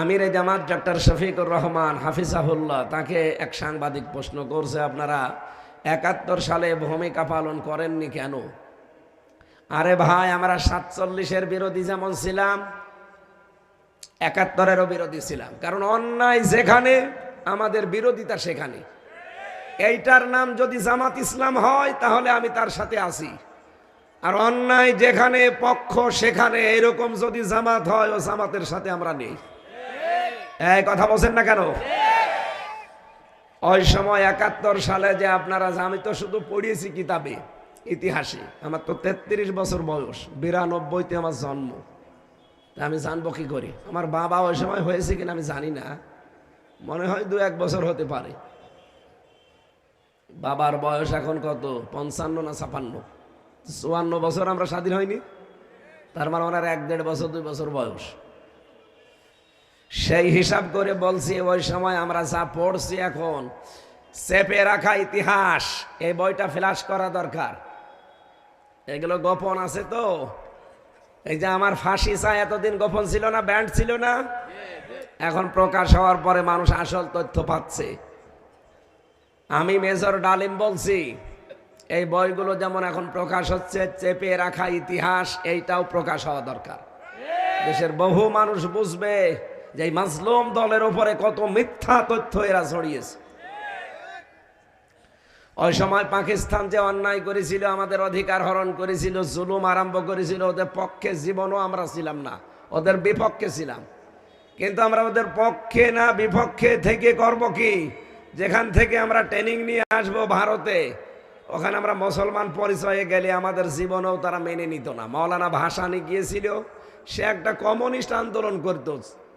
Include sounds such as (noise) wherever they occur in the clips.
আমির Jamaat doctor Shafiqur Rahman হাফিজাহুল্লাহ, তাকে এক সাংবাদিক প্রশ্ন করছে, আপনারা একাত্তর সালে ভূমিকা পালন করেননি কেন? আরে ভাই, আমরা সাতচল্লিশের বিরোধী যেমন ছিলাম, একাত্তরেরও বিরোধী ছিলাম। কারণ অন্যায় যেখানে, আমাদের বিরোধিতা সেখানে। এইটার নাম যদি জামাত ইসলাম হয়, তাহলে আমি তার সাথে আছি। আর অন্যায় যেখানে, পক্ষ সেখানে, এরকম যদি জামাত হয়, ও জামাতের সাথে আমরা নেই। এই কথা বলছেন না কেন? ওই সময় একাত্তর সালে যে আপনারা আমি তো শুধু পড়িয়েছি কিতাবে, ইতিহাসে। আমার তো তেত্রিশ বছর বয়স, বিরানব্বইতে আমার জন্ম। আমি জানব কি করি? আমার বাবা ওই সময় হয়েছে কিনা আমি জানি না। মনে হয় দু এক বছর হতে পারে। বাবার বয়স এখন কত? পঞ্চান্ন না ছাপান্ন? চুয়ান্ন বছর আমরা স্বাধীন হয়নি? তার মানে ওনার এক দেড় বছর, দুই বছর বয়স। সেই হিসাব করে বলছি, ওই সময় আমরা যা পড়ছি এখন, চেপে রাখা ইতিহাস, এই বইটা ফ্ল্যাশ করা দরকার। এগুলো গোপন আছে তো? এই যে আমার ফাঁসি চা এতদিন গোপন ছিল না ব্যান্ড ছিল না? এখন প্রকাশ হওয়ার পরে মানুষ আসল তথ্য পাচ্ছে। আমি মেজর ডালিম বলছি, এই বইগুলো যেমন এখন প্রকাশ হচ্ছে, চেপে রাখা ইতিহাস, এইটাও প্রকাশ হওয়া দরকার। দেশের বহু মানুষ বুঝবে যে এই মাজলুম দলের উপরে কত মিথ্যা তথ্য এরা ছড়িয়েছে। ওই সময় পাকিস্তান যে অন্যায় করেছিল, আমাদের অধিকার হরণ করেছিল, জুলুম আরম্ভ করেছিল, ওদের পক্ষে জীবনও আমরা ছিলাম না, ওদের বিপক্ষে ছিলাম। কিন্তু আমরা ওদের পক্ষে না, বিপক্ষে থেকে করব কি? যেখান থেকে আমরা ট্রেনিং নিয়ে আসব ভারতে, ওখানে আমরা মুসলমান পরিচয়ে গেলে আমাদের জীবনেও তারা মেনে নিত না। মৌলানা ভাসানি গিয়েছিল, সে একটা কমিউনিস্ট আন্দোলন করত।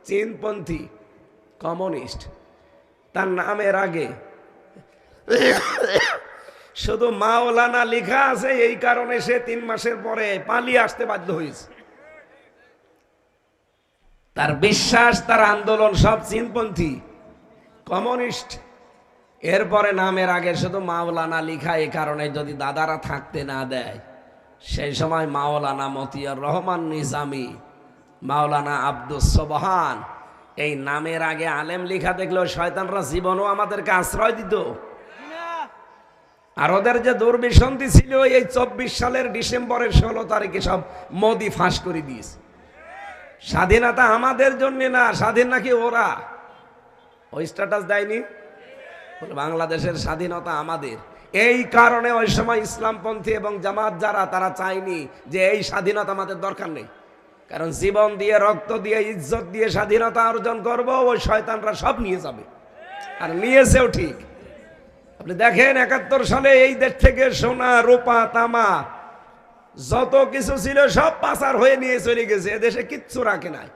চীনপন্থী কমিউনিস্ট। তার নামের আগে শুধু মাওলানা লেখা আছে, এই কারণে সে তিন মাসের পরে পালিয়ে আসতে বাধ্য হয়েছে। তার বিশ্বাস, তার আন্দোলন সব চীনপন্থী কমিউনিস্ট। এরপরে নামের আগে শুধু মাওলানা লিখা এই কারণে যদি দাদারা থাকতে না দেয়, সেই সময় মাওলানা মতিয়ার রহমান নিজামি মাওলানা আব্দুস সোবহান, এই নামের আগে আলেম লিখা দেখলেও শয়তানরা জীবনও আমাদেরকে আশ্রয় দিত। আর ওদের যে দুর্বিসন্ধি ছিল, এই চব্বিশ সালের ডিসেম্বরের ষোলো তারিখে সব মোদি ফাঁস করে দিয়েছে। স্বাধীনতা আমাদের জন্য না, স্বাধীন নাকি ওরা? ওই স্ট্যাটাস দেয়নি? বাংলাদেশের স্বাধীনতা আমাদের। এই কারণে ওই সময় ইসলামপন্থী এবং জামাত যারা, তারা চায়নি যে এই স্বাধীনতা আমাদের দরকার নেই। কারণ জীবন দিয়ে, রক্ত দিয়ে, ইজ্জত দিয়ে স্বাধীনতা অর্জন করব ওই শয়তানরা সব নিয়ে যাবে। আর নিয়েছেও ঠিক। আপনি দেখেন একাত্তর সালে এই দেশ থেকে সোনা, রূপা, তামা, যত কিছু ছিল সব পাচার হয়ে নিয়ে চলে গেছে। এদেশে কিচ্ছু রাখে নাই।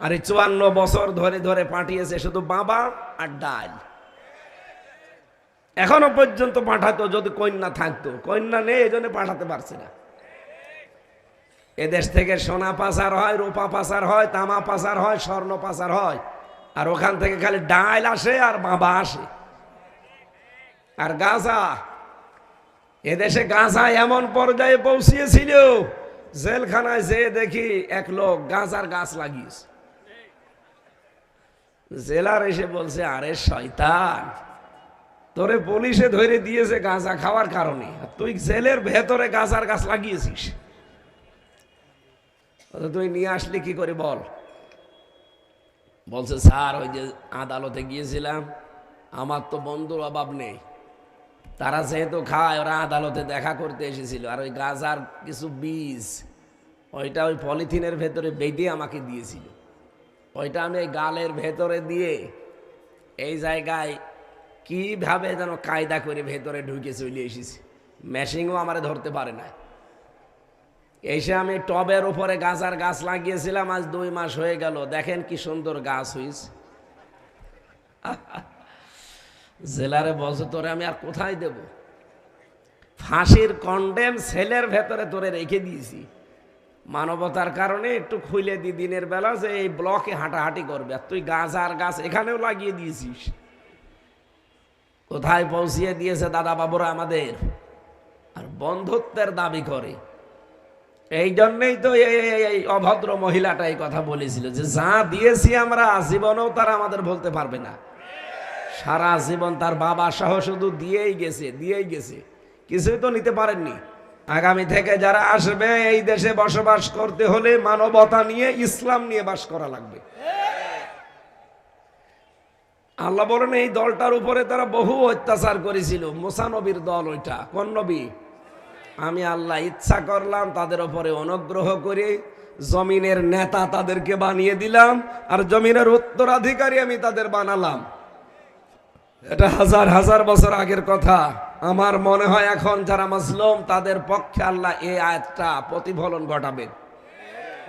আর এই চুয়ান্ন বছর ধরে ধরে পাঠিয়েছে শুধু বাবা আর ডাল। এখনও পর্যন্ত পাঠাতো যদি কন্যা থাকতো। কন্যা নেই এই জন্য পাঠাতে পারছে না। এদেশ থেকে সোনা পাচার হয়, রূপা পাচার হয়, তামা পাচার হয়, স্বর্ণ পাচার হয়। আর ওখান থেকে খালি ডাল আসে আর বাবা আসে। আর গাঁজা, এদেশে গাঁজা এমন পর্যায়ে পৌঁছিয়েছিল, জেলখানায় যে দেখি এক লোক গাঁজার গাছ লাগিয়েছে। জেলার এসে বলছে, আরে শয়তান, তোরে পুলিশে ধরে দিয়েছে গাঁজা খাওয়ার কারণে। তুই জেলের ভেতরে গাঁজার গাছ লাগিয়েছিস। তুই নিয়ে আসলি কি করে বল? বলছে, স্যার, ওই যে আদালতে গিয়েছিলাম, আমার তো বন্ধুর অভাব নেই। তারা যেহেতু খায়, ওরা আদালতে দেখা করতে এসেছিল। আর ওই গাজার কিছু বীজ, ওইটা ওই পলিথিনের ভেতরে বেঁধে আমাকে দিয়েছিল। ওইটা আমি ওই গালের ভেতরে দিয়ে এই জায়গায় কীভাবে যেন কায়দা করে ভেতরে ঢুকে চলে এসেছি। মেশিনও আমারে ধরতে পারে না। এসে আমি টবের উপরে গাছার গাছ লাগিয়েছিলাম, আজ দুই মাস হয়ে গেল। দেখেন কি সুন্দর গাছ হয়েছে (laughs) জেলারে বলছে, তোরে আমি আর কোথায় দেব? ফাঁসির কন্ডেম সেলের ভেতরে তোরে রেখে দিয়েছি। মানবতার কারণে একটু খুলে দি দিনের বেলা যে এই ব্লকে হাঁটাহাঁটি করবে। আর তুই গাছ আর গাছ এখানেও লাগিয়ে দিয়েছিস। কোথায় পৌঁছিয়ে দিয়েছে দাদা বাবুরা আমাদের? আর বন্ধুত্বের দাবি করে। এই জন্যই তো এই অভদ্র মহিলাটা এই কথা বলেছিল যে যা দিয়েছি আমরা জীবনেও তারা আমাদের বলতে পারবে না। সারা জীবন তার বাবা সহ শুধু দিয়েই গেছে দিয়েই গেছে। কিছুই তো নিতে পারেননি। আগামী থেকে যারা আসবে, এই দেশে বসবাস করতে হলে মানবতা নিয়ে, ইসলাম নিয়ে বাস করা লাগবে। আল্লাহ বলেন, এই দলটার উপরে তারা বহু অত্যাচার করেছিল। মোসানবীর দল ওইটা, কোন নবী? আমি আল্লাহ ইচ্ছা করলাম তাদের ওপরে অনুগ্রহ করে জমিনের নেতা তাদেরকে বানিয়ে দিলাম আর জমিনের উত্তরাধিকারী আমি তাদের বানালাম। এটা হাজার হাজার বছর আগের কথা। আমার মনে হয় এখন যারা মাসলুম তাদের পক্ষে আল্লাহ এই আয়াতটা প্রতিফলন ঘটাবেন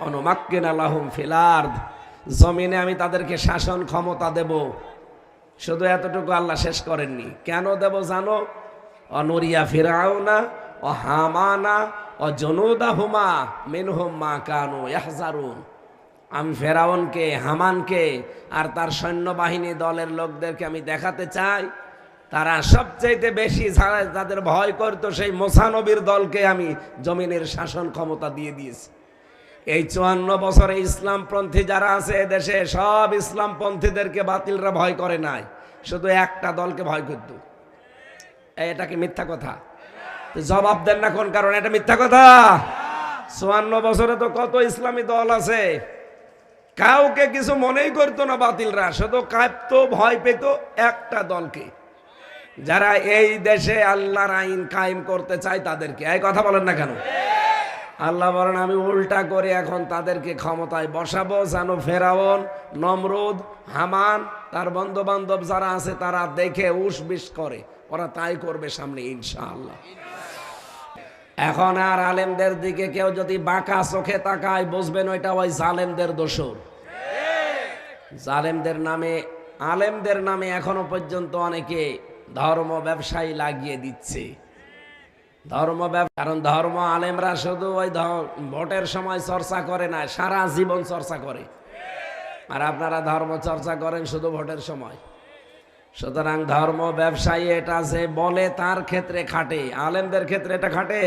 অনুমাক্কিন আল্লাহুম ফিলার্দ জমিনে আমি তাদেরকে শাসন ক্ষমতা দেব। শুধু এতটুকু আল্লাহ শেষ করেননি। কেন দেব জানো? অনরিয়া ফিরাউনা ও হামানা ও জনুদা হুমা মিনহুম মা কানু ইয়াহজারুন। আমি হামানকে আর তার সৈন্যবাহিনী দলের লোকদেরকে আমি দেখাতে চাই। তারা সবচাইতে বেশি যাদের ভয় করতো, সেই মোসানবীর দলকে আমি জমিনের শাসন ক্ষমতা দিয়ে দিয়েছি। এই চুয়ান্ন বছরে ইসলামপন্থী যারা আছে দেশে সব ইসলামপন্থীদেরকে বাতিলরা ভয় করে নাই। শুধু একটা দলকে ভয় করত। এটা কি মিথ্যা কথা? জবাব দেন না কোন কারণে, এটা মিথ্যা কথা। চুয়ান্ন বছরে তো কত ইসলামী দল আছে। কাউকে কিছু মনেই করতো না বাতিলরা, শুধু কাঁপতো, ভয় পেত একটা দলকে। যারা এই দেশে আল্লাহর আইন কায়েম করতে চায় তাদেরকে। এই কথা বলেন না কেন? আল্লাহ বলেন, আমি উল্টা করে এখন তাদেরকে ক্ষমতায় বসাবো জানো ফেরাউন, নমরুদ, হামান, তার বন্ধু বান্ধব যারা আছে তারা দেখে উস বিশ করে। ওরা তাই করবে সামনে, ইনশাআল্লাহ। এখন আর আলেমদের দিকে কেউ যদি বাঁকা চোখে তাকায়, বুঝবেন ওইটা ওই জালেমদের দোষর। জালেমদের নামে, আলেমদের নামে এখনও পর্যন্ত অনেকে ধর্ম ব্যবসায়ী লাগিয়ে দিচ্ছে। ধর্ম কারণ ধর্ম আলেমরা শুধু ওই ভোটের সময় চর্চা করে না, সারা জীবন চর্চা করে। আর আপনারা ধর্ম চর্চা করেন শুধু ভোটের সময়। সুতরাং ধর্ম ব্যবসায়ী এটা যে বলে তার ক্ষেত্রে খাটে। আলেমদের ক্ষেত্রে এটা খাটে।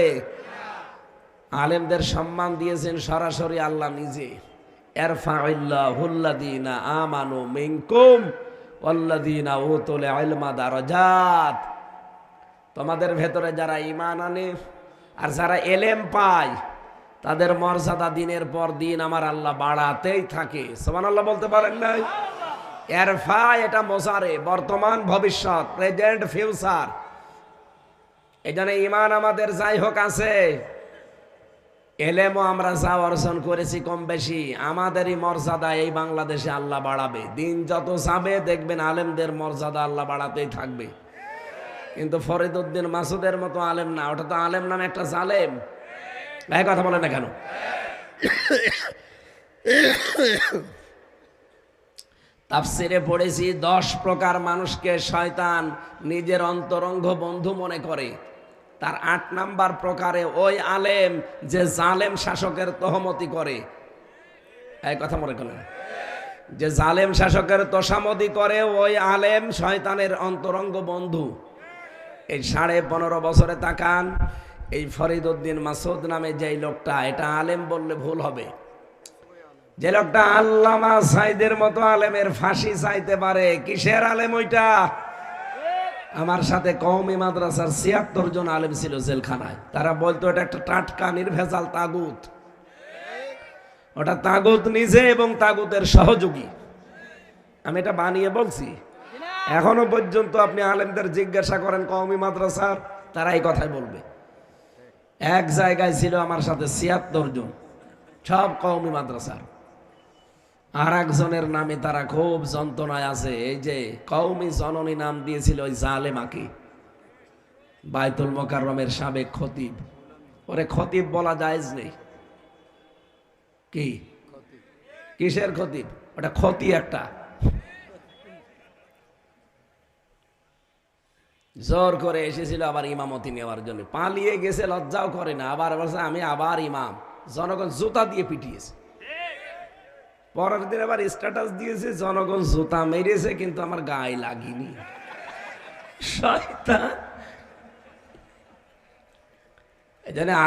আলেমদের সম্মান দিয়েছেন সরাসরি আল্লাহ নিজে। তোমাদের ভেতরে যারা ইমান আনে আর যারা এলেম পায়, তাদের মর্যাদা দিনের পর দিন আমার আল্লাহ বাড়াতেই থাকে। সোমান আল্লাহ বলতে পারেন নাই? এরফা এটা মোসারে বর্তমান ভবিষ্যৎ প্রেজেন্ট ফিউচার এই জন্য ইমান আমাদের যাই হোক আছে। এলেমও আমরা যা অর্জন করেছি কম বেশি, আমাদেরই মর্যাদা এই বাংলাদেশে আল্লাহ বাড়াবে। দিন যত যাবে, দেখবেন আলেমদের মর্যাদা আল্লাহ বাড়াতেই থাকবে। কিন্তু ফরিদুদ্দিন মাসুদের মতো আলেম না, ওটা তো আলেম নামে একটা জালেম। এই কথা বলে না কেন? তাফসিরে পড়েছি, দশ প্রকার মানুষকে শয়তান নিজের অন্তরঙ্গ বন্ধু মনে করে। তার আট নাম্বার প্রকারে ওই আলেম যে জালেম শাসকের তহমতি করে। এই কথা মনে করেন। যে জালেম শাসকের তোষামতি করে, ওই আলেম শয়তানের অন্তরঙ্গ বন্ধু। এই সাড়ে পনেরো বছরে তাকান, এই ফরিদ উদ্দিন মাসুদ নামে যেই লোকটা, এটা আলেম বললে ভুল হবে। যে লোকটা আল্লামা সাইদের মতো আলেমের ফাঁসি চাইতে পারে, কিসের আলেম ওইটা? আমার সাথে কওমি মাদ্রাসার ছিয়াত্তর জন আলেম ছিল জেলখানায়। তারা বলতো, এটা একটা টাটকা, নির্ভেজাল তাগুত। ওটা তাগুত নিজে এবং তাগুতের সহযোগী। আমি এটা বানিয়ে বলছি। এখনও পর্যন্ত আপনি আলেমদের জিজ্ঞাসা করেন কওমি মাদ্রাসার, তারা এই কথাই বলবে। এক জায়গায় ছিল আমার সাথে ছিয়াত্তর জন, সব কওমি মাদ্রাসার। আর একজনের নামে তারা খুব যন্ত্রণায় আছে। এই যে কৌমি জননী নাম দিয়েছিল ওই জালেমাকে। বাইতুল মোকাররমের সাবেক খতিব। ওরে খতিব বলা জায়েজ নেই। কি? কিসের খতিব? ওটা ক্ষতি একটা। জোর করে এসেছিল আবার ইমামতি নেওয়ার জন্য। পালিয়ে গেছে, লজ্জাও করে না। আবার বলছে, আমি আবার ইমাম। জনগণ জুতা দিয়ে পিটিয়েছে। পরের দিন আবার স্ট্যাটাস দিয়েছে, জনগণ জুতা মেরেছে, কিন্তু আমার গায়ে লাগেনি।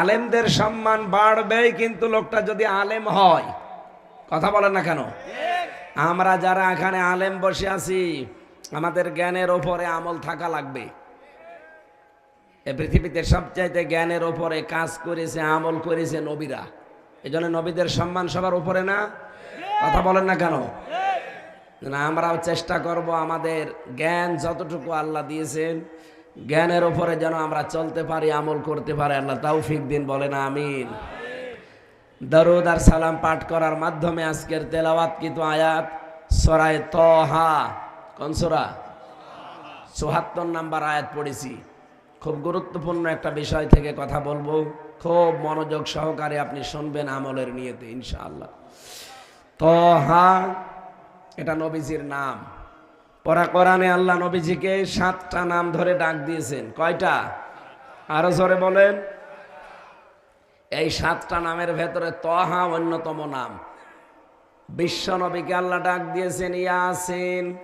আলেমদের সম্মান বাড়বেই কিন্তু লোকটা যদি আলেম হয়, কথা বলেন না কেন? আমরা যারা এখানে আলেম বসে আছি, আমাদের জ্ঞানের ওপরে আমল থাকা লাগবে। এ পৃথিবীতে সবচাইতে জ্ঞানের ওপরে কাজ করেছে, আমল করেছে নবীরা। এই জন্য নবীদের সম্মান সবার উপরে না? কথা বলেন না কেন? আমরাও চেষ্টা করব আমাদের জ্ঞান যতটুকু আল্লাহ দিয়েছেন, জ্ঞানের ওপরে যেন আমরা চলতে পারি, আমল করতে পারি। আল্লাহ তৌফিক দিন, বলেন আমিন। দরুদ আর সালাম পাঠ করার মাধ্যমে আজকের তেলাওয়াত কিন্তু আয়াত? সরায় তহা কোন সোরা? চুহাত্তর নাম্বার আয়াত পড়েছি। খুব গুরুত্বপূর্ণ একটা বিষয় থেকে কথা বলব। খুব মনোযোগ সহকারে আপনি শুনবেন আমলের নিয়েতে, ইনশাআল্লাহ। তহা, এটা নবীজির নাম। পরা কোরআনে আল্লাহ নবীজিকে সাতটা নাম ধরে ডাক দিয়েছেন। কয়টা? আরও জোরে বলেন। এই সাতটা নামের ভেতরে তহা অন্যতম নাম। বিশ্ব নবীকে আল্লাহ ডাক দিয়েছেন, ইয়াসিন,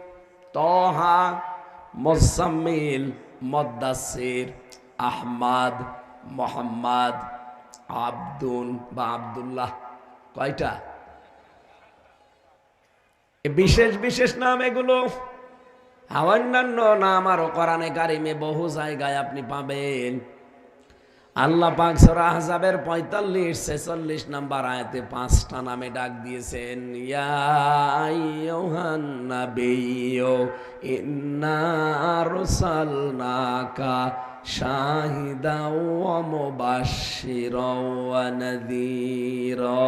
তহা মোসাম্মিল মদ্দাসির আহমাদ, মোহাম্মদ আব্দুল বা আব্দুল্লাহ। কয়টা? বিশেষ বিশেষ নাম এগুলো? অন্যান্য নাম আরও কোরআনে কারিমে বহু জায়গায় আপনি পাবেন। আল্লাহ পাক সূরা 45 46 নাম্বার আয়াতে পাঁচটা নামে ডাক দিয়েছেন, ইয়া আরসালনাকা শাহিদাও ওয়া নাযীরা।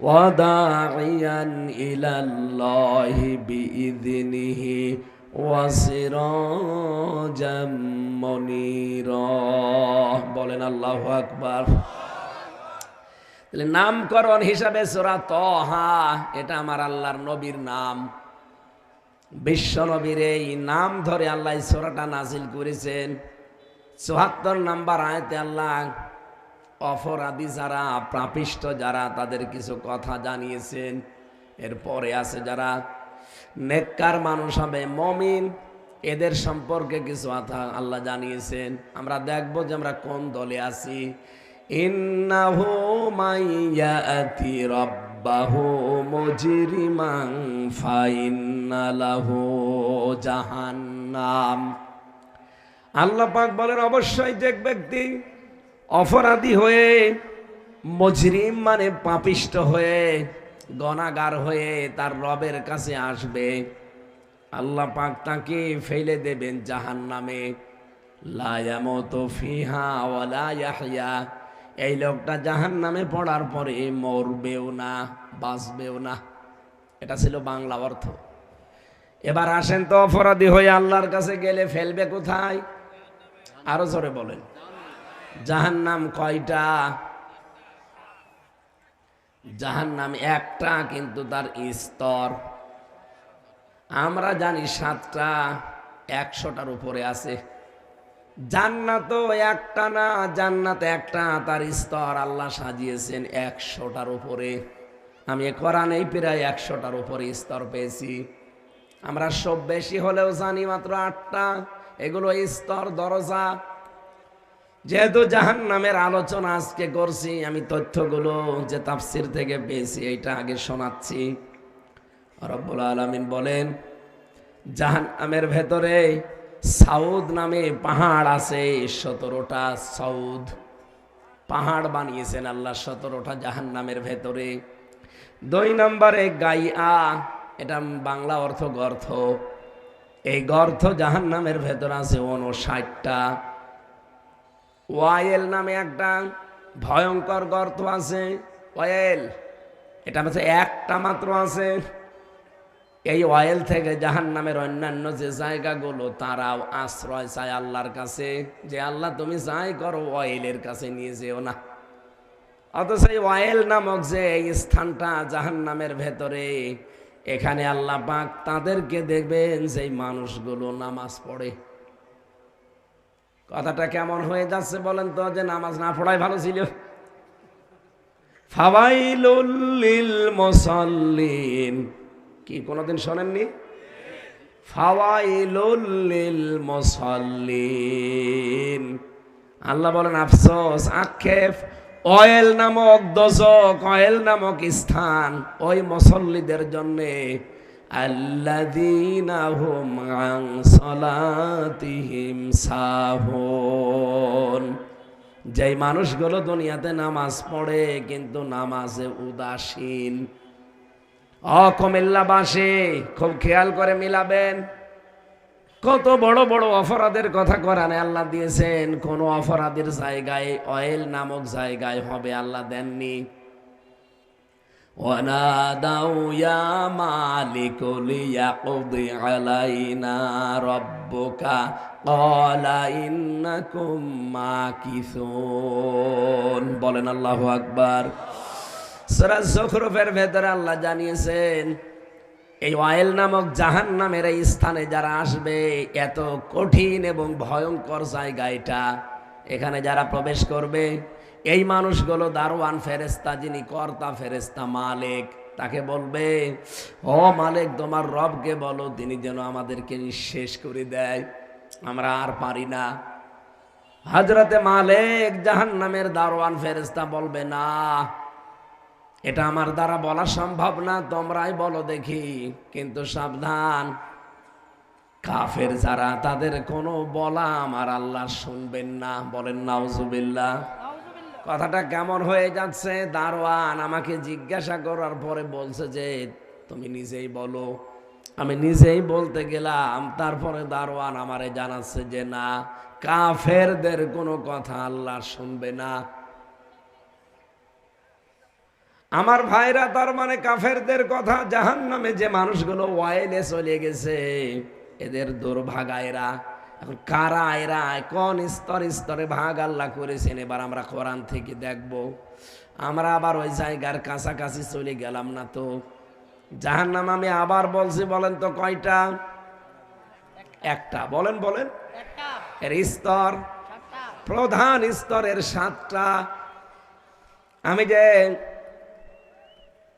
وداعيا إلى الله بإذنه وسراجا منيرا বলেন আল্লাহ আকবার তাহলে নামকরণ হিসাবে সোরা তহা এটা আমার আল্লাহর নবীর নাম বিশ্ব নবীর এই নাম ধরে আল্লাহ এই সোরাটা নাজিল করেছেন চুহাত্তর নাম্বার আয়তে আল্লাহ অপরাধী যারা, প্রাপিষ্ট যারা, তাদের কিছু কথা জানিয়েছেন। এরপরে আছে যারা, নেককার মানুষ হবে, মমিন, এদের সম্পর্কে কিছু কথা আল্লাহ জানিয়েছেন। আমরা দেখব যে আমরা কোন দলে আছি। ইন্নাহু জাহান্নাম। আল্লাহ পাক বলেন, অবশ্যই যে ব্যক্তি অপরাধী হয়ে মজরিম মানে পাপিষ্ট হয়ে গনাগার হয়ে তার রবের কাছে আসবে। আল্লাহ পাক তাকে ফেলে দেবেন জাহান নামে এই লোকটা জাহান নামে পড়ার পরে মরবেও না, বাঁচবেও না। এটা ছিল বাংলা অর্থ। এবার আসেন তো অপরাধী হয়ে আল্লাহর কাছে গেলে ফেলবে কোথায়? আরও জোরে বলেন। জাহান নাম কয়টা? জাহান নাম একটা, কিন্তু তার স্তর। আমরা জানি সাতটা, একশোটার উপরে আছে। জান্নাত একটা না, জান্নাত একটা, তার স্তর আল্লাহ সাজিয়েছেন একশোটার উপরে। আমি কোরআনেই প্রায় একশোটার উপরে স্তর পেয়েছি। আমরা সব বেশি হলেও জানি মাত্র আটটা। এগুলো স্তর, দরজা যেহেতু জাহান নামের আলোচনা আজকে করছি, আমি তথ্যগুলো যে তাফসির থেকে পেয়েছি, এইটা আগে শোনাচ্ছি। রব্বুল আলমিন বলেন জাহান নামের ভেতরে সাউদ নামে পাহাড় আছে, সতেরোটা সাউদ। পাহাড় বানিয়েছেন আল্লাহ সতেরোটা জাহান নামের ভেতরে। দুই নম্বরে গাইয়া, এটা বাংলা অর্থ গর্থ। এই গর্থ জাহান নামের ভেতর আছে উনষাটটা। ওয়াইল নামে একটা ভয়ঙ্কর গর্ত আছে। ওয়েল এটা হচ্ছে একটা মাত্র আছে। এই অয়েল থেকে জাহান নামের অন্যান্য যে জায়গাগুলো, তারাও আশ্রয় চায় আল্লাহর কাছে। যে আল্লাহ, তুমি যাই করো অয়েলের কাছে নিয়ে যেও না। অথচ এই অয়েল নামক যে এই স্থানটা জাহান নামের ভেতরে, এখানে আল্লাহ পাক তাদেরকে দেখবেন সেই মানুষগুলো নামাজ পড়ে। কথাটা কেমন হয়ে যাচ্ছে বলেন তো, যে নামাজ না পড়াই ভালো ছিল? ফাওয়াইলুল মুসাল্লিন। কি, কোনোদিন শোনেননি? ফাওয়াইলুল মুসাল্লিন। আল্লাহ বলেন, আফসোস, আক্ষেপ, অয়েল নামক দশক অয়েল নামক স্থান, ওই মুসল্লিদের জন্যে যেই মানুষগুলো দুনিয়াতে নামাজ পড়ে কিন্তু নামাজে উদাসীন, অকমিল্লাবাসী, খুব খেয়াল করে মিলাবেন, কত বড় বড় অপরাধের কথা কোরআনে আল্লাহ দিয়েছেন, কোন অপরাধের জায়গায়, অয়েল নামক জায়গায় হবে, আল্লাহ দেননি। ونادوا يا مالك ليقض علينا ربك قال إنكم ماكثون বলেন আল্লাহু আকবার সূরা যুখরুফের ভেতরে আল্লাহ জানিয়েছেন এই ওয়াইল নামক জাহান নামের এই স্থানে যারা আসবে এত কঠিন এবং ভয়ঙ্কর জায়গা এটা এখানে যারা প্রবেশ করবে এই মানুষগুলো দারোয়ান ফেরেস্তা যিনি কর্তা ফেরেস্তা মালিক, তাকে বলবে, ও মালিক, তোমার রবকে বলো, তিনি যেন আমাদেরকে নিঃশেষ করে দেয়। আমরা আর পারি না। হজরতে মালিক জাহান নামের দারোয়ান ফেরেস্তা বলবে, না, এটা আমার দ্বারা বলা সম্ভব না, তোমরাই বলো দেখি। কিন্তু সাবধান, কাফের যারা, তাদের কোনো বলা আমার আল্লাহ শুনবেন না। বলেন, নাউজুবিল্লাহ। কথাটা কেমন হয়ে যাচ্ছে? দারোয়ান, আমাকে জিজ্ঞাসা করার পরে বলছে যে, তুমি নিজেই বলো। আমি নিজেই বলতে গেলাম। তারপরে দারোয়ান আমারে জানাচ্ছে যে, না, কাফেরদের কোনো কথা আল্লাহ শুনবে না। আমার ভাইরা তার মানে কাফেরদের কথা জাহান নামে যে মানুষগুলো ওয়াইলে চলে গেছে, এদের দুর্ভাগায়রা। এখন কারা এরা? কোন স্তর স্তরে ভাগ আল্লাহ করেছেন? এবার আমরা কোরআন থেকে দেখব। আমরা আবার ওই জায়গার কাছাকাছি চলে গেলাম না তো। জাহান নাম আমি আবার বলছি বলেন তো কয়টা? একটা। বলেন বলেন। এর স্তর। প্রধান স্তরের সাতটা। আমি যে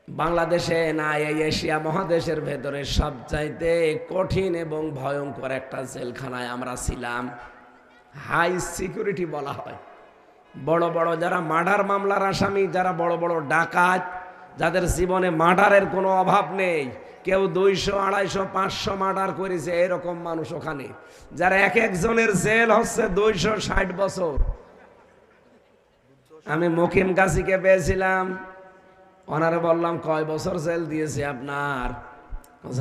বাংলাদেশে না, এই এশিয়া মহাদেশের ভেতরে সবচাইতে কঠিন এবং ভয়ঙ্কর একটা জেলখানায় আমরা ছিলাম। হাই সিকিউরিটি বলা হয়। বড় বড় যারা মার্ডার মামলার আসামি, যারা বড় বড় ডাকাত, যাদের জীবনে মার্ডারের কোনো অভাব নেই, কেউ দুইশো, আড়াইশো, পাঁচশো মার্ডার করেছে এরকম মানুষ ওখানে। যারা এক একজনের জেল হচ্ছে দুইশো ষাট বছর। আমি মকিম গাছিকে পেয়েছিলাম। ওনারে বললাম, কয় বছর জেল দিয়েছে আপনার?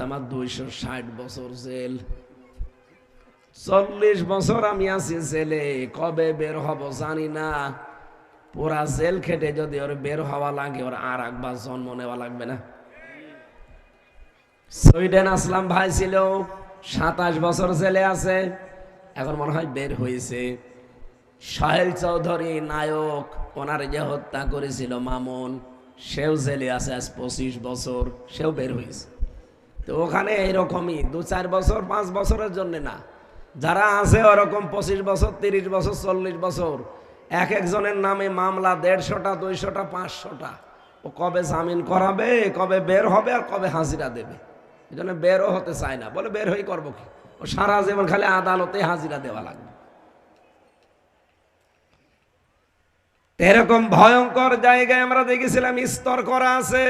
আমার দুইশো ষাট বছর জেল। চল্লিশ বছর আমি আছি জেলে, কবে বের হব জানি না। পুরা জেল খেটে যদি ওর বের হওয়া লাগে, ওর আর একবার জন্ম নেওয়া লাগবে না। সুইডেন আসলাম, ভাই ছিল, সাতাশ বছর জেলে আছে, এখন মনে হয় বের হয়েছে সাহেল চৌধুরী নায়ক, ওনার যে হত্যা করেছিল মামুন সেও জেলে আছে আজ পঁচিশ বছর, সেও বের হয়েছে তো ওখানে এইরকমই, দু চার বছর, পাঁচ বছরের জন্য না। যারা আছে ওরকম পঁচিশ বছর, তিরিশ বছর, চল্লিশ বছর, এক একজনের নামে মামলা দেড়শোটা, দুইশোটা, পাঁচশোটা। ও কবে জামিন করাবে, কবে বের হবে আর কবে হাজিরা দেবে। এই জন্য বেরও হতে চায় না। বলে বের হয়ে করব কি? ও সারা জীবন খালি আদালতে হাজিরা দেওয়া লাগবে। এরকম ভয়ঙ্কর জায়গায় আমরা দেখেছিলাম স্তর করা আছে।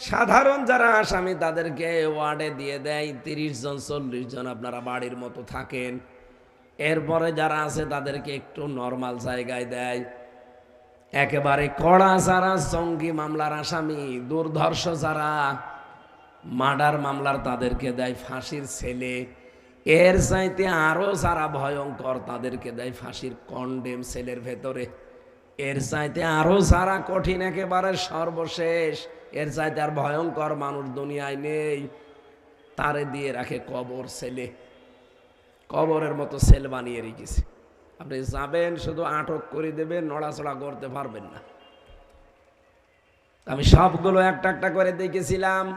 সাধারণ যারা আসামি, তাদেরকে ওয়ার্ডে দিয়ে দেয়। তিরিশ জন, চল্লিশ জন আপনারা বাড়ির মতো থাকেন। এরপরে যারা আছে, তাদেরকে একটু নর্মাল জায়গায় দেয়। একেবারে কড়া যারা, জঙ্গি মামলার আসামি, দুর্ধর্ষ যারা, মার্ডার মামলার তাদেরকে দেয় ফাঁসির ছেলে। এর চাইতে আরও যারা ভয়ঙ্কর, তাদেরকে দেয় ফাঁসির কন্ডেম সেলের ভেতরে। এর চাইতে আরও যারা কঠিন একেবারে সর্বশেষ, এর চাইতে আর ভয়ঙ্কর মানুষ দুনিয়ায় নেই। তারে দিয়ে রাখে কবর ছেলে। কবরের মতো সেল বানিয়ে রেখেছে। আপনি যাবেন, শুধু আটক করে দেবেন, নড়াচড়া করতে পারবেন না। আমি সবগুলো একটা একটা করে দেখেছিলাম।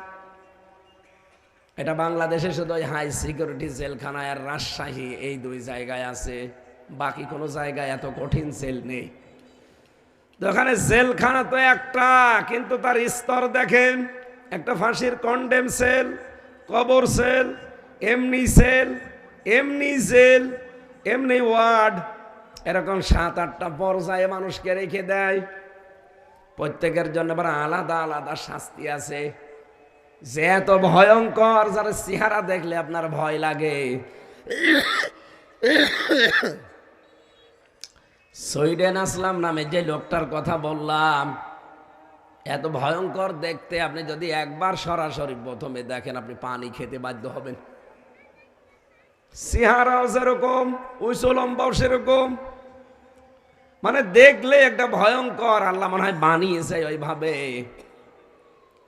এটা বাংলাদেশে শুধু ওই হাই সিকিউরিটি জেলখানায় আর রাজশাহী এই দুই জায়গায় আছে। বাকি কোনো জায়গায় এত কঠিন সেল নেই। ওখানে জেলখানা তো একটা, কিন্তু তার স্তর দেখেন, একটা ফাঁসির কন্ডেম সেল কবর সেল এমনি সেল এমনি জেল, এমনি ওয়ার্ড। এরকম সাত আটটা পর্যায়ে মানুষকে রেখে দেয়। প্রত্যেকের জন্য আবার আলাদা আলাদা শাস্তি আছে। যে এত ভয়ঙ্কর, যারা চেহারা দেখলে আপনার ভয় লাগে। সৈডেন আসলাম নামে যে লোকটার কথা বললাম, এত ভয়ঙ্কর দেখতে আপনি যদি একবার সরাসরি প্রথমে দেখেন, আপনি পানি খেতে বাধ্য হবেন। সিহারাও সেরকম উঁচু লম্বাও সেরকম। মানে দেখলে একটা ভয়ঙ্কর, আল্লাহ মনে হয় বানিয়েছে ওইভাবে।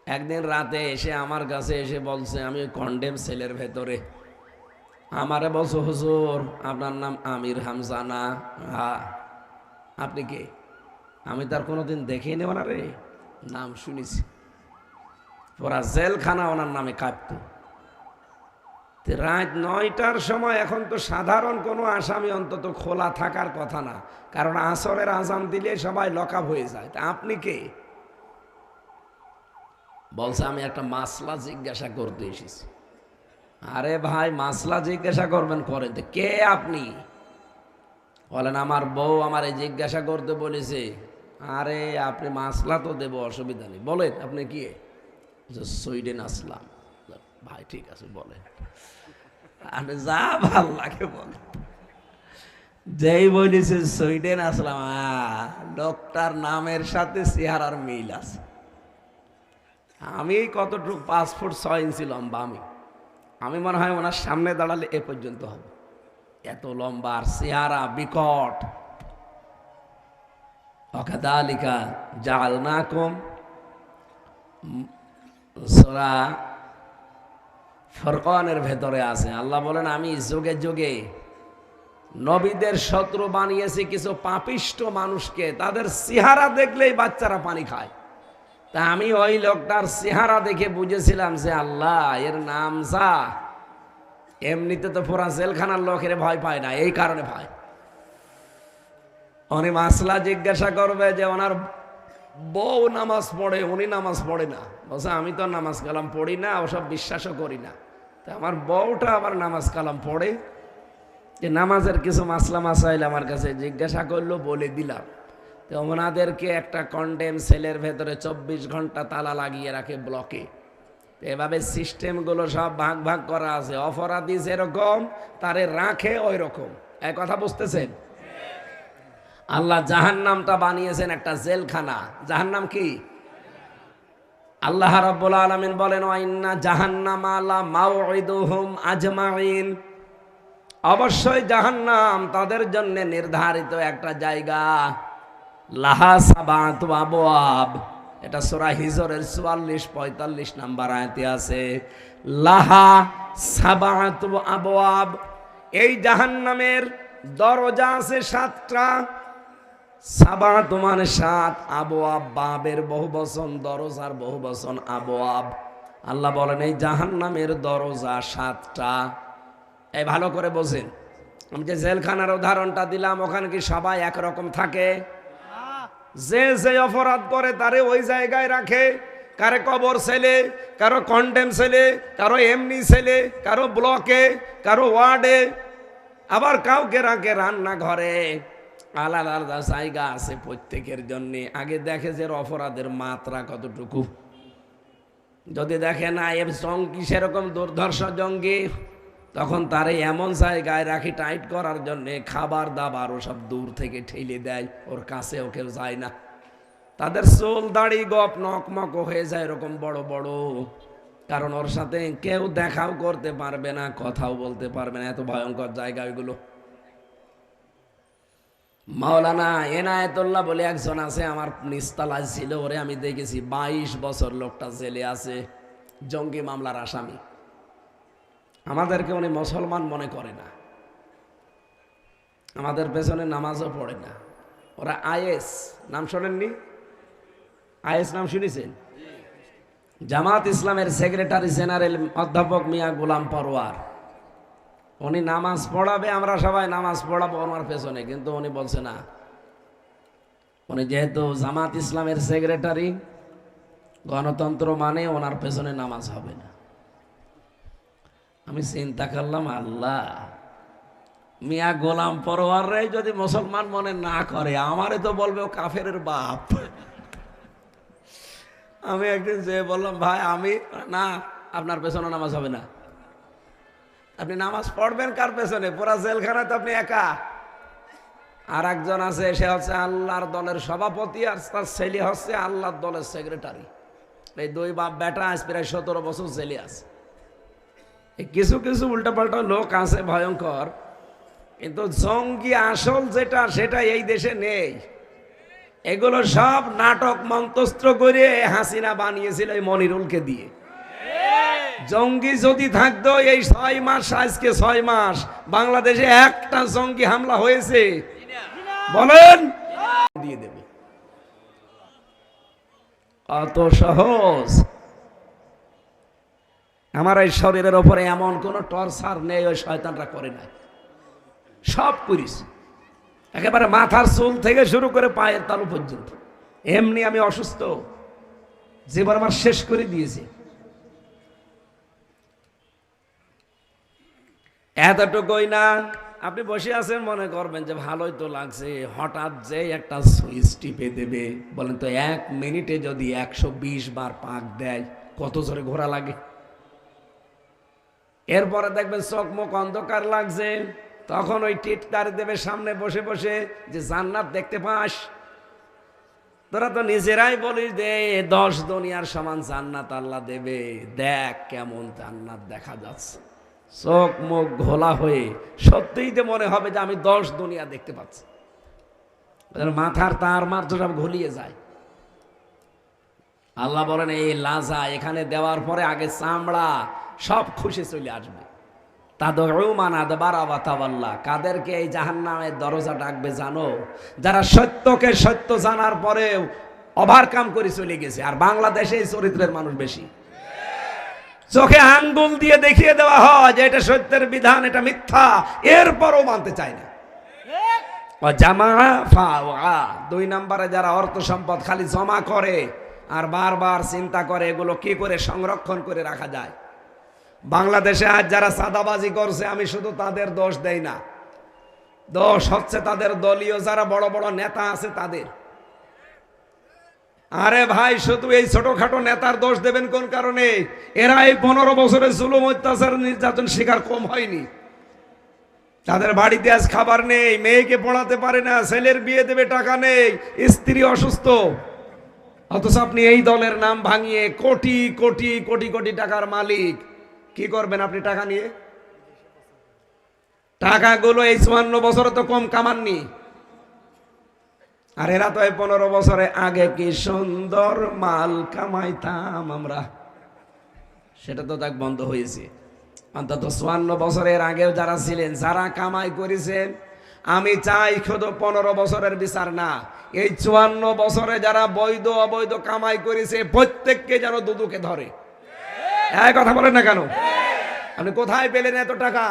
একদিন রাতে এসে আমার কাছে এসে বলছে, আমি ওই কন্ডেম সেলের ভেতরে। আমারে বলছো, হুজুর, আপনার নাম আমির হামজানা। হ্যাঁ। আপনি কে? আমি তার কোনোদিন দেখেই নেব না রে। নাম শুনেছি। ওরা জেলখানা ওনার নামে কাঁপত। রাত নয়টার সময় এখন তো সাধারণ কোনো আসামি অন্তত খোলা থাকার কথা না। কারণ আসরের আজান দিলে সবাই লকআপ হয়ে যায়। তা আপনি কে? বলছে, আমি একটা মাসলা জিজ্ঞাসা করতে এসেছি। আরে ভাই, মাসলা জিজ্ঞাসা করবেন করেন কে আপনি? বলেন আমার বউ আমারে জিজ্ঞাসা করতে বলেছে আরে আপনি মাসলা তো দেব অসুবিধা নেই। বলেন আপনি কি? সুইডেন আসলাম। ভাই ঠিক আছে বলেন। আপনি যা ভালো লাগে বলেন। যেই বলেছে সুইডেন আসলাম আহ, লোকটার নামের সাথে চেহারার মিল আছে। আমি কতটুকু ফুট ছয় ইঞ্চি লম্বা আমি। আমি মনে হয় ওনার সামনে দাঁড়ালে এ পর্যন্ত হবে। এত লম্বা আর চেহারা বিকট। অকাদালিকা জাল না কম সোরা ফরকানের ভেতরে আছে। আল্লাহ বলেন, আমি যোগে যোগে নবীদের শত্রু বানিয়েছি, কিছু পাপিষ্ট মানুষকে। তাদের চেহারা দেখলেই বাচ্চারা পানি খায়। তা আমি ওই লোকটার চেহারা দেখে বুঝেছিলাম যে আল্লাহ, এর নাম যা। এমনিতে তো পুরা জেলখানার লোকের ভয় পায় না, এই কারণে ভয়। উনি মাসলা জিজ্ঞাসা করবে যে ওনার বউ নামাজ পড়ে, উনি নামাজ পড়ে না। বলছে, আমি তো নামাজ কালাম পড়ি না, ওসব বিশ্বাসও করি না। তা আমার বউটা আবার নামাজ কালাম পড়ে। যে নামাজের কিছু মাসলা মাসাইল আমার কাছে জিজ্ঞাসা করল, বলে দিলাম। তো ওনাদেরকে একটা কন্ডেম সেলের ভেতরে চব্বিশ ঘণ্টা তালা লাগিয়ে রাখে ব্লকে এভাবে সিস্টেমগুলো সব ভাগ ভাগ করা আছে। অপরাধী যেরকম, তারে রাখে ওই রকম এক কথা বুঝতেছেন? আল্লাহ জাহান নামটা বানিয়েছেন একটা জেলখানা। জাহান নাম কি? আল্লাহ রাব্বুল আলামিন বলেন ওয়াইন্না জাহান্নাম আলা মাউইদুহুম আজমাইন অবশ্যই জাহান্নাম তাদের জন্য নির্ধারিত একটা জায়গা। লাহা সাবাত আবওয়াব। এটা সোরা হিজরের 44 45 নাম্বার আয়াতে আছে, লাহা সাবাত আবওয়াব, এই জাহান্নামের দরজা আছে সাতটা সাবাত মানে সাত, আবওয়াব বাবের বহু বচন দরজার বহু বচন আবওয়াব। আল্লাহ বলেন, এই জাহান্নামের দরজা সাতটা। এই ভালো করে বোঝেন, আমি যে জেলখানার উদাহরণটা দিলাম, ওখানে কি সবাই একরকম থাকে? যে যে অপরাধ করে তারে ওই জায়গায় রাখে। কারে কবর ছেলে, কারও কন্ডেম ছেলে, কারও এমনি ছেলে, কারও ব্লকে কারও ওয়ার্ডে আবার কাউকে রাখে রান্নাঘরে। আলাদা আলাদা জায়গা আছে প্রত্যেকের জন্য। আগে দেখে যে অপরাধের মাত্রা কতটুকু। যদি দেখে না, এর জঙ্গি সেরকম দুর্ধর্ষ জঙ্গি? তখন তারে এমন জায়গায় রাখি টাইট করার জন্যে খাবার দাবার ও সব দূর থেকে ঠেলে দেয়, ওর কাছে ও কেউ যায় না। তাদের চোল দাড়ি গপ নকমক হয়ে যায় এরকম বড় বড়। কারণ ওর সাথে কেউ দেখাও করতে পারবে না, কথাও বলতে পারবে না, এত ভয়ঙ্কর জায়গা ওইগুলো। মাওলানা এনায়েতুল্লাহ বলে একজন আছে, আমার নিস্তালায় ছিল ওরে আমি দেখেছি, বাইশ বছর লোকটা জেলে আছে, জঙ্গি মামলার আসামি। আমাদেরকে উনি মুসলমান মনে করে না। আমাদের পেছনে নামাজও পড়ে না। ওরা আইএস, নাম শোনেননি? আইএস নাম শুনেছেন? জামাত ইসলামের সেক্রেটারি জেনারেল অধ্যাপক মিয়া গোলাম পরোয়ার। উনি নামাজ পড়াবে, আমরা সবাই নামাজ পড়াবো ওনার পেছনে, কিন্তু উনি বলছে না। উনি যেহেতু জামাত ইসলামের সেক্রেটারি, গণতন্ত্র মানে ওনার পেছনে নামাজ হবে না। আমি চিন্তা করলাম, আল্লাহ, মিয়া গোলাম পরোয়ারে যদি মুসলমান মনে না করে, আমারে তো বলবে ও কাফের বাপ। আমি একদিন যে বললাম, ভাই, আমি, না, আপনার পেছনে নামাজ হবে না। আপনি নামাজ পড়বেন কার পেছনে? পুরা জেলখানায় তো আপনি একা। আর একজন আছে, সে হচ্ছে আল্লাহর দলের সভাপতি আর তার ছেলে হচ্ছে আল্লাহর দলের সেক্রেটারি এই দুই বাপ, বেটা, আজ প্রায় সতেরো বছর ছেলে আছে। কিছু কিছু উল্টাপাল্টা লোক আছে ভয়ঙ্কর, কিন্তু জঙ্গি আসল যেটা, সেটা এই দেশে নেই। এগুলো সব নাটক মন্তস্ত্র করে হাসিনা বানিয়েছিল এই মনিরুলকে দিয়ে। জঙ্গি যদি থাকতো এই ছয় মাস, আজকে ছয় মাস, বাংলাদেশে একটা জঙ্গি হামলা হয়েছে। বলেন, দিয়ে দেবে। অত সহজ। আমার এই শরীরের ওপরে এমন কোন টর্চার নেই, ওই শয়তানরা করে নাই। সব করিস একেবারে মাথার চুল থেকে শুরু করে পায়ের তালু পর্যন্ত। এমনি আমি অসুস্থ। জীবন আমার শেষ করে দিয়েছে। এতটুকুই না, আপনি বসে আছেন, মনে করবেন যে ভালোই তো লাগছে। হঠাৎ যে একটা সুইচ টিপে দেবে, বলেন তো, এক মিনিটে যদি একশো বিশ বার পাক দেয়, কত জোরে ঘোরা লাগে? এরপরে দেখবেন চোখ মুখ অন্ধকার লাগছে। তখন ওই টিটকার দেবে সামনে বসে বসে যে, জান্নাত দেখতে পাস? তোরা তো নিজেরাই বলিস দে, দশ দুনিয়ার সমান জান্নাত আল্লাহ দেবে। দেখ কেমন জান্নাত দেখা যাচ্ছে। চোখ মুখ ঘোলা হয়ে সত্যিই তো মনে হবে যে, আমি দশ দুনিয়া দেখতে পাচ্ছি। মাথার তার মার সব ঘুলিয়ে যায়। আল্লাহ বলেন, এই লাজা, এখানে দেওয়ার পরে আগে চামড়া সব খুশি চলে আসবে। কাদেরকে এই জাহান নামের দরজা ডাকবে জানো? যারা সত্যকে সত্য জানার পরেও ওভারকাম করে চলে গেছে। আর বাংলাদেশে এই চরিত্রের মানুষ বেশি। চোখে আঙ্গুল দিয়ে দেখিয়ে দেওয়া হয় যে এটা সত্যের বিধান, এটা মিথ্যা। এরপরও মানতে চায় না। জামা ফাওয়া দুই নম্বরে যারা অর্থ সম্পদ খালি জমা করে আর বারবার চিন্তা করে এগুলো কি করে সংরক্ষণ করে রাখা যায়? বাংলাদেশে আজ যারা সাদাবাজি করছে, আমি শুধু তাদের দোষ দেই না। দোষ হচ্ছে তাদের দলীয় যারা বড় বড় নেতা আছে তাদের। আরে ভাই, শুধু এই ছোটখাটো নেতার দোষ দেবেন কোন কারণে? এরা এই পনেরো বছরের জুলুম, অত্যাচার, নির্যাতন শিকার কম হয়নি। তাদের বাড়িতে আজ খাবার নেই, মেয়েকে পড়াতে পারে না, ছেলের বিয়ে দেবে, টাকা নেই, স্ত্রী অসুস্থ। অথচ আপনি এই দলের নাম ভাঙিয়ে কোটি কোটি কোটি কোটি টাকার মালিক। কি করবেন আপনি টাকা নিয়ে? টাকাগুলো এই চুয়ান্ন বছরে তো কম কামাননি। আর এরা তো এই পনেরো বছরে আগে কি সুন্দর মাল কামাইতাম আমরা। সেটা তো দেখ বন্ধ হয়েছে। অন্তত চুয়ান্ন বছরের আগেও যারা ছিলেন, যারা কামাই করেছেন, আমি চাই শুধু পনেরো বছরের বিচার না, এই চুয়ান্ন বছরে যারা বৈধ অবৈধ কামাই করেছে, প্রত্যেককে যেন দুদুকে ধরে। এক কথা বলেন না কেন? আপনি কোথায় পেলেন এত টাকা?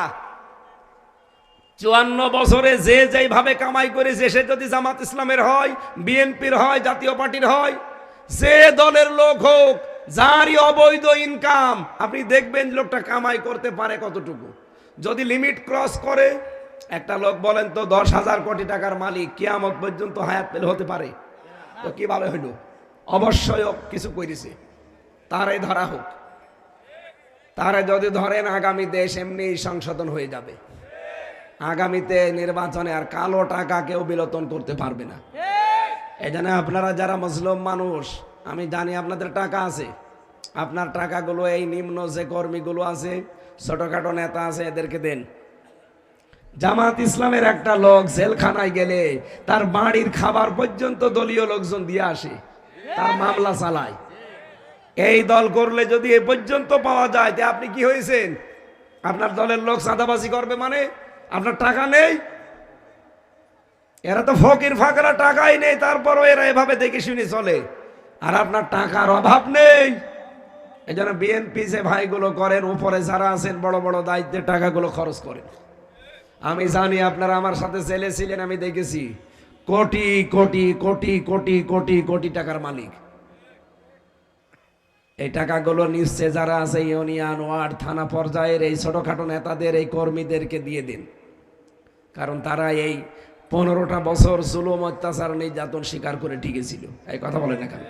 চুয়ান্ন বছরে যে যেইভাবে কামাই করেছে, সে যদি জামাত ইসলামের হয়, বিএনপির হয়, জাতীয় পার্টির হয়, যে দলের লোক হোক, যারই অবৈধ ইনকাম আপনি দেখবেন লোকটা কামাই করতে পারে কতটুকু। যদি লিমিট ক্রস করে, একটা লোক বলেন তো, দশ হাজার কোটি টাকার মালিক, কিয়ামত পর্যন্ত হায়াত পেলে হতে পারে। তো কীভাবে হইল? অবশ্যই কিছু করেছে তারাই ধরা হোক। তারা যদি ধরেন আগামী দেশ এমনি সংশোধন হয়ে যাবে, আগামীতে নির্বাচনে আর কালো টাকা কেউ বিলোতন করতে পারবে না। এই জন্য আপনারা যারা মুসলিম মানুষ, আমি জানি আপনাদের টাকা আছে। আপনার টাকাগুলো এই নিম্ন যে কর্মীগুলো আছে, ছোটখাটো নেতা আছে, এদেরকে দেন। জামাত ইসলামের একটা লোক জেলখানায় গেলে তার বাড়ির খাবার পর্যন্ত দলীয় লোকজন দিয়ে আসে, তার মামলা চালায়। এই দল করলে যদি এ পর্যন্ত পাওয়া যায়, তে আপনি কি হয়েছেন? আপনার দলের লোক সাদাবাজি করবে মানে? আপনার টাকা নেই? এরা তো ফকির ফাঁকরা, টাকাই নেই, তারপরও এরা এভাবে দেখে শুনে চলে। আর আপনার টাকার অভাব নেই। এই জন্য বিএনপি যে ভাইগুলো করেন, উপরে যারা আছেন, বড় বড় দায়িত্বের টাকাগুলো খরচ করেন। আমি জানি আপনারা আমার সাথে জেলে ছিলেন, আমি দেখেছি। কোটি কোটি কোটি কোটি কোটি কোটি টাকার মালিক। এই টাকাগুলো নিশ্চয় যারা আছে ইউনিয়ন, ওয়ার্ড, থানা পর্যায়ের এই ছোটোখাটো নেতাদের, এই কর্মীদেরকে দিয়ে দিন। কারণ তারা এই পনেরোটা বছর জুলুম, অত্যাচার, নির্যাতন স্বীকার করে টিকেছিল এই কথা বলে না কেন?